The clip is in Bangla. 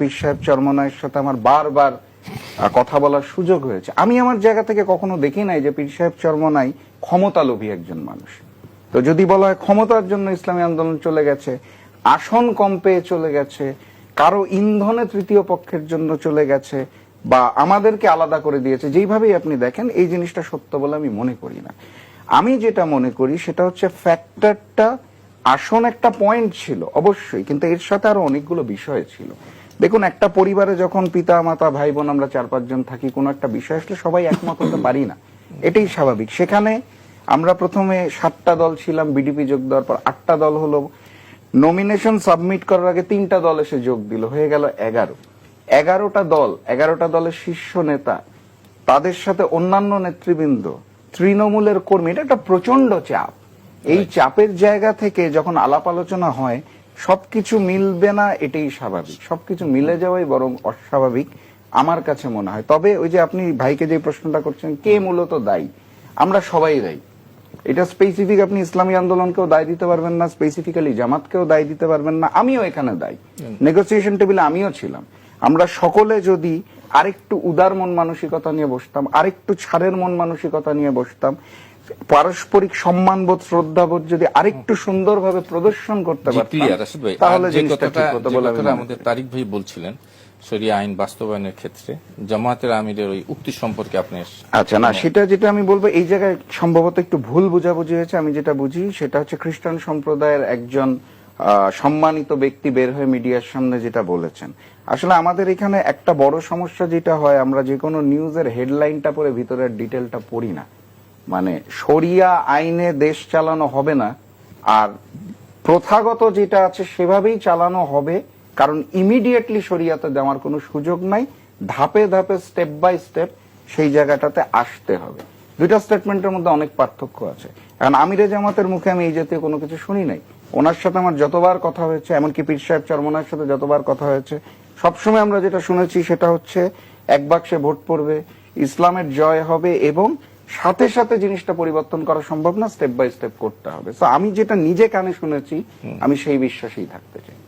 পীর সাহেব চরমনায়ের সাথে আমার বারবার কথা বলার সুযোগ হয়েছে। আমি আমার জায়গা থেকে কখনো দেখি নাই যে পীর সাহেব চরমনাই ক্ষমতা লোভী একজন মানুষ। তো যদি বলা হয় ক্ষমতার জন্য ইসলামী আন্দোলন চলে গেছে, আসন কম পেয়ে চলে গেছে, কারও ইন্ধনে তৃতীয় পক্ষের জন্য চলে গেছে, বা আমাদেরকে আলাদা করে দিয়েছে, যেইভাবেই আপনি দেখেন, এই জিনিসটা সত্য বলে আমি মনে করি না। আমি যেটা মনে করি, সেটা হচ্ছে ফ্যাক্টরটা আসন একটা পয়েন্ট ছিল, অবশ্যই, কিন্তু এর সাথে আরও অনেকগুলো বিষয় ছিল। দেখুন একটা পরিবারে যখন পিতা মাতা ভাই বোন আমরা চার পাঁচজন থাকি কোনো একটা বিষয় আসলে সবাই একমত হতে পারি না। এটাই স্বাভাবিক। সেখানে আমরা প্রথমে সাতটা দল ছিলাম বিডিপি যোগ দেওয়ার পর আটটা দল হলো। নমিনেশন সাবমিট করার আগে তিনটা দল এসে যোগ দিল হয়ে গেল এগারো। এগারোটা দল এগারোটা দলের শীর্ষ নেতা তাদের সাথে অন্যান্য নেতৃবৃন্দ তৃণমূলের কর্মী এটা একটা প্রচণ্ড চাপ। এই চাপের জায়গা থেকে যখন আলাপ আলোচনা হয় সবকিছু মিলবে না এটাই স্বাভাবিক। সবকিছু মিলে যাওয়াই বরং অস্বাভাবিক আমার কাছে মনে হয়। তবে ওই যে আপনি ভাইকে যে প্রশ্নটা করছেন কে মূলত দায়ী? আমরা সবাই দায়ী। এটা স্পেসিফিক আপনি ইসলামী আন্দোলনকেও দায় দিতে পারবেন না স্পেসিফিক্যালি জামাতকেও দায় দিতে পারবেন না আমিও এখানে দায়ী। নেগোসিয়েশন টেবিলে আমিও ছিলাম। আমরা সকলে যদি আরেকটু উদার মন মানসিকতা নিয়ে বসতাম আরেকটু ছাড়ের মন মানসিকতা নিয়ে বসতাম পারস্পরিক সম্মানবোধ শ্রদ্ধাবোধ যদি আরেকটু সুন্দরভাবে প্রদর্শন করতে পারতাম। তাহলে আমাদের তারিক ভাই বলছিলেন শরিয়া আইন বাস্তবায়নের ক্ষেত্রে জামাতের আমিরের ওই উক্তি সম্পর্কে আপনি আচ্ছা না সেটা যেটা আমি বলব এই জায়গায় সম্ভবত একটু ভুল বোঝাবুঝি হয়েছে আমি যেটা বুঝি সেটা হচ্ছে খ্রিস্টান সম্প্রদায়ের একজন সম্মানিত ব্যক্তি বের হয়ে মিডিয়ার সামনে যেটা বলেছেন। আসলে আমাদের এখানে একটা বড় সমস্যা যেটা হয়, আমরা যে কোনো নিউজের হেডলাইনটা পড়ে ভিতরের ডিটেলটা পড়ি না। মানে শরিয়া আইনে দেশ চালানো হবে না, আর প্রথাগত যেটা আছে সেভাবেই চালানো হবে, কারণ ইমিডিয়েটলি শরিয়াতে দেওয়ার কোনো সুযোগ নাই, ধাপে ধাপে স্টেপ বাই স্টেপ সেই জায়গাটাতে আসতে হবে। দুইটা স্টেটমেন্টের মধ্যে অনেক পার্থক্য আছে। কারণ আমিরে জামাতের মুখে আমি এই জাতীয় কোনো কিছু শুনি নাই। ওনার সাথে আমার যতবার কথা হয়েছে এমনকি পীর সাহেব চরমনার সাথে যতবার কথা হয়েছে সবসময় আমরা যেটা শুনেছি সেটা হচ্ছে এক বাক্সে ভোট পড়বে ইসলামের জয় হবে এবং সাথে সাথে জিনিসটা পরিবর্তন করা সম্ভব না স্টেপ বাই স্টেপ করতে হবে। তো আমি যেটা নিজে কানে শুনেছি আমি সেই বিশ্বাসেই থাকতে চাই।